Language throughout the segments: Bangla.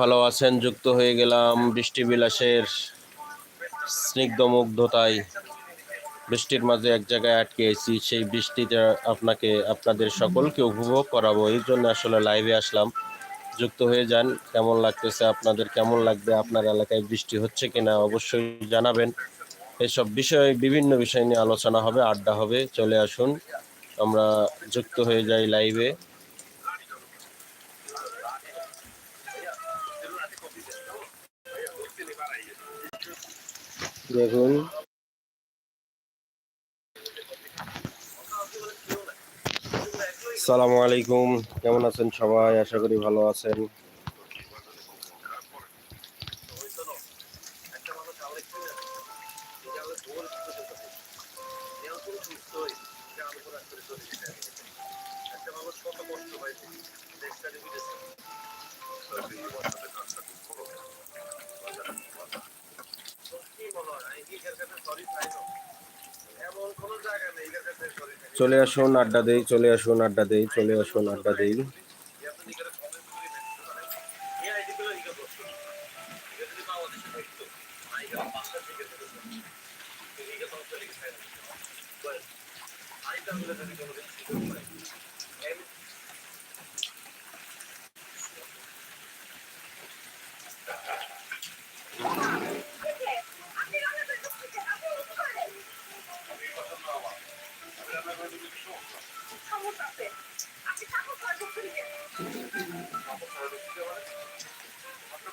ভালো আছেন? যুক্ত হয়ে গেলাম বৃষ্টি বিলাসের স্নিগ্ধ মুগ্ধতায়। বৃষ্টির মাঝে এক জায়গায় আটকে আছি, সেই বৃষ্টিতে আপনাকে, আপনাদের সকলকে উপভোগ করাবো। এই জন্য আসলে লাইভে আসলাম। যুক্ত হয়ে যান, কেমন লাগতেছে, আপনাদের কেমন লাগবে, আপনার এলাকায় বৃষ্টি হচ্ছে কিনা অবশ্যই জানাবেন। এসব বিষয়ে বিভিন্ন বিষয় নিয়ে আলোচনা হবে, আড্ডা হবে, চলে আসুন। আমরা যুক্ত হয়ে যাই লাইভে দেখুন। সালামু আলাইকুম কেমন আছেন সবাই? আশা করি ভালো আছেন। চলে আসুন আড্ডা দেই চলে আসুন আড্ডা দেই চলে আসুন আড্ডা দেই।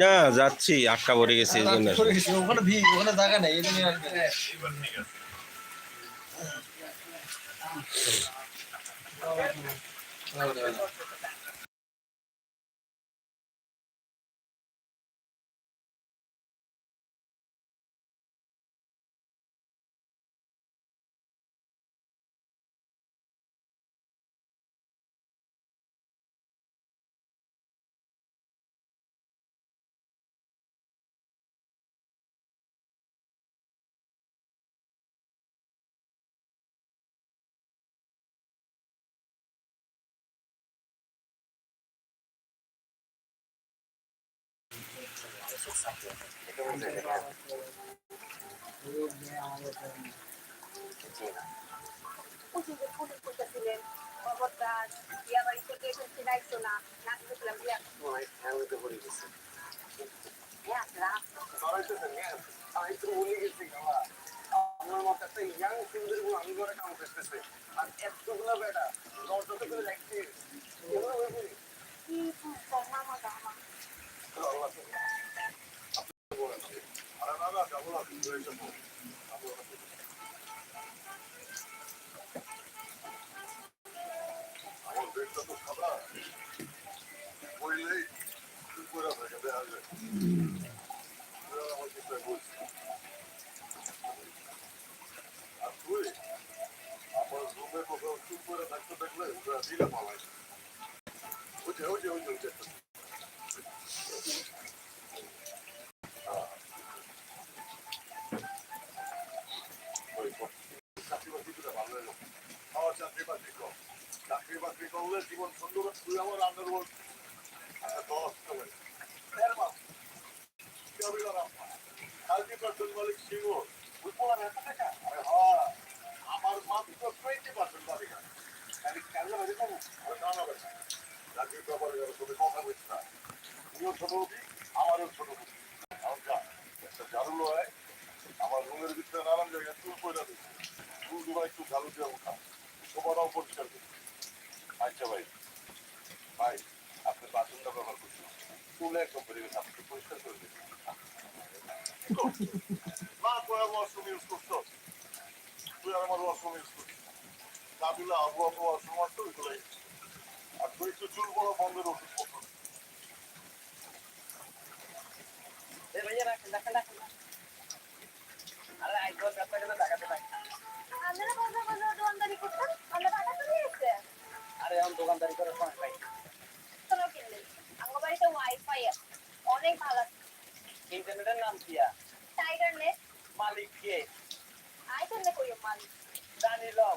না যাচ্ছি আটকা পড়ে গেছি এই জন্য। ওখানে ভিড় ওখানে জায়গা এই জন্য ফুটে করতেছিলেন খবরদার বিয়া বাড়ি থেকে এসেছি দায়িত্ব না নাকি দেখলাম বিয়া হ্যাঁ, রাত। আমার মতো একটা ইয়াং সুন্দরী বউ আমি ঘরে কাম করতেছে আর এতগুলো বেটা দরজা করে লাগছে এগুলো হয়ে পড়ি কি তোর মামা দামা আরে বাবা যাব না তুমি হয়ে যাব আমার পেটটা তো খাবা বললেই তুই করে থাকে দেখা যায় আমার কিছু বলছি আর তুই আমার রুমে কোথাও চুপ করে থাকতে দেখলে ওরা দিলে পালাই ওইটা ওইটা ওইটা ওইটা ওই চাকরি বাকরি করলে জীবন সুন্দর তুই আমার আন্ডার ওয়ার্ল্ড দশ করে পার্সেন্ট মালিক সিংহ আমার মাত্র টোয়েন্টি পার্সেন্ট মালিক আছে আমারও ছোট একটা ঝাড়ু লয় আমার রুমের ভিতরে নানান জায়গায় চুল পয়লা দিচ্ছে চুল একটু ঝাড়ু দিয়ে উঠা সোফাটাও পরিষ্কার করি আচ্ছা ভাই আপনি বাথরুমটা ব্যবহার করছেন চুল একদম আপনি পরিষ্কার করে দিন তুই আমার ওয়াশরুম ইউজ করছ তুই আর আমার ওয়াশরুম ইউজ করছিস কাবিলা আবু আবু সমস্ত এগুলোই আর দৈত্য চুল বড় বন্ধের ওষুধপত্র আরে দোকানদারি করার সময় আমার বাড়িতে ওয়াইফাই অনেক ভালো আছে। ইন্টারনেটের নাম কি টাইগার নেট মালিক কে? আইটার নে কইও মালিক। জানি লও।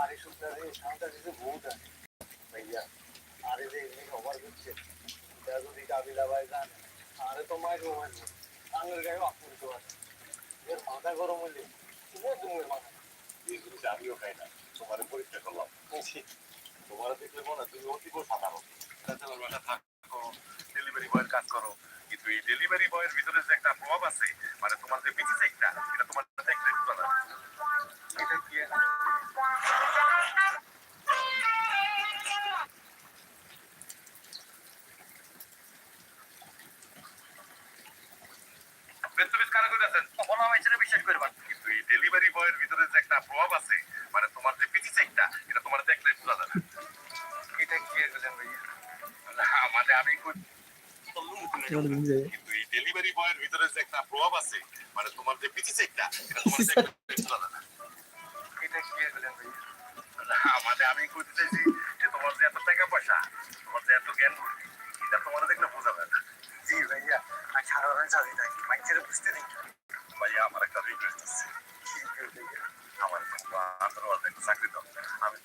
আর এই সপ্তাহে সামটা দিতে বহুত আছে ভাইয়া আরে যে জিনিস অভার হচ্ছে যদি কাবিলা ভাই জান আরে তো মাইরো মাইরো আঙের গায়ে আপনি আছে এর মাথা গরম হইলে তুমি তুমি মাথা। এই তোমার তোমার দেখলে তুমি অতি সাধারণ। তোমার ডেলিভারি বয়ের কাজ ভিতরে যে একটা প্রভাব আছে মানে তোমার এটা তোমার সাথে একটা একটু না বিশ্বাস করবা কিন্তু এই ডেলিভারি বয়ের ভিতরে যে একটা প্রভাব আছে মানে তোমার যে বিচি চাইটা এটা তোমার দেখলে বোঝা যাবে। এটা কি গেলেন ভাইয়া? মানে আমি কই- কিন্তু এই ডেলিভারি বয়ের ভিতরে যে একটা প্রভাব আছে মানে তোমার যে বিচি চাইটা এটা তোমার দেখলে বোঝা যাবে। এটা কি গেলেন ভাইয়া? মানে আমি কইতে চাইছি যে তোমার যে এত টাকা পয়সা তোমার যে এত জ্ঞান বুদ্ধি এটা তোমার দেখলে বোঝা যায় না। জি ভাইয়া আমি সাধারণ চাকরি থাকি মানুষের বুঝতে দিই ভাইয়া আমার একটা রিকোয়েস্ট আছে আমার আন্তর্জাতিক চাকরি দাও আমি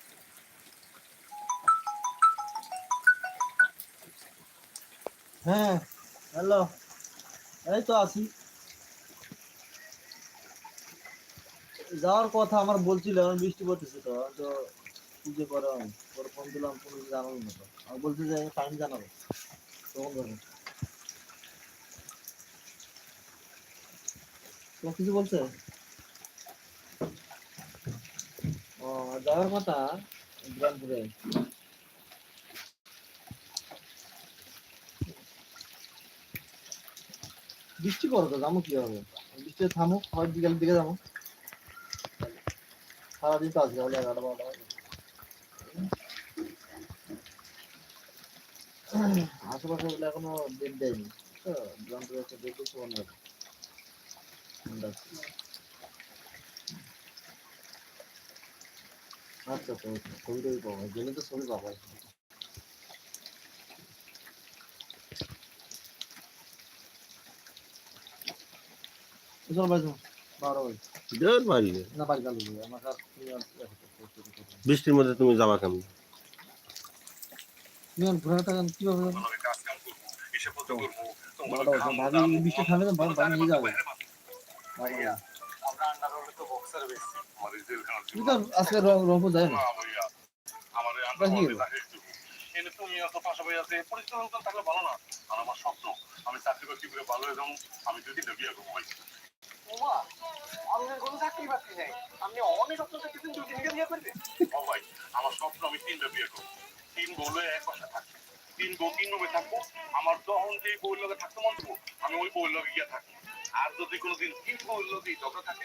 হ্যাঁ হ্যালো এই তো আছি। যাওয়ার কথা আমার বলছিল বৃষ্টি পড়তেছে তো তো যে করো পরে ফোন দিলাম কোনো জানাব না তো আমি বলছি যে টাইম জানাব। তখন যাব কিছু বলছে? ও, যাওয়ার কথা গ্রামপুরে বৃষ্টি পড়ে তো, যাব কি হবে বৃষ্টি থামুক হয় বিকালের দিকে যাব। সারাদিন তো আজকে এগারোটা, বারোটা আশেপাশে ওগুলো এখনও ডেট দেয়নি। তো গ্রামপুরে একটা ডেট দিচ্ছে মনে হয় আচ্ছা তো ছবি টবি পাবো গেলে তো ছবি পাবো বৃষ্টির মধ্যে তুমি যাবা কেমন কীভাবে বৃষ্টি বাড়ি নিয়ে যাব আজকে রংপুর যাই না? না আমার তুমি পাশাপাশি আছে। থাকলে ভালো না। আর স্বপ্ন আমি চাকরি বাকরি করে ভালো আমি যদি বিয়ে করব ভাই। ওমা কোনো চাকরি বাকরি নেই। আপনি অনেক স্বপ্ন দেখতেছেন দুই দিনকে বিয়ে করবে? ও ভাই আমার স্বপ্ন আমি তিনটা বিয়ে করব। তিন এক বাসা থাকব। তিন বউ তিন রুমে থাকব। আমার যখন যেই বউর লগে থাকতে মন আমি ওই বউর লগে গিয়ে থাকব। আর যদি কোনোদিন তীব্র উন্নতি যত থাকে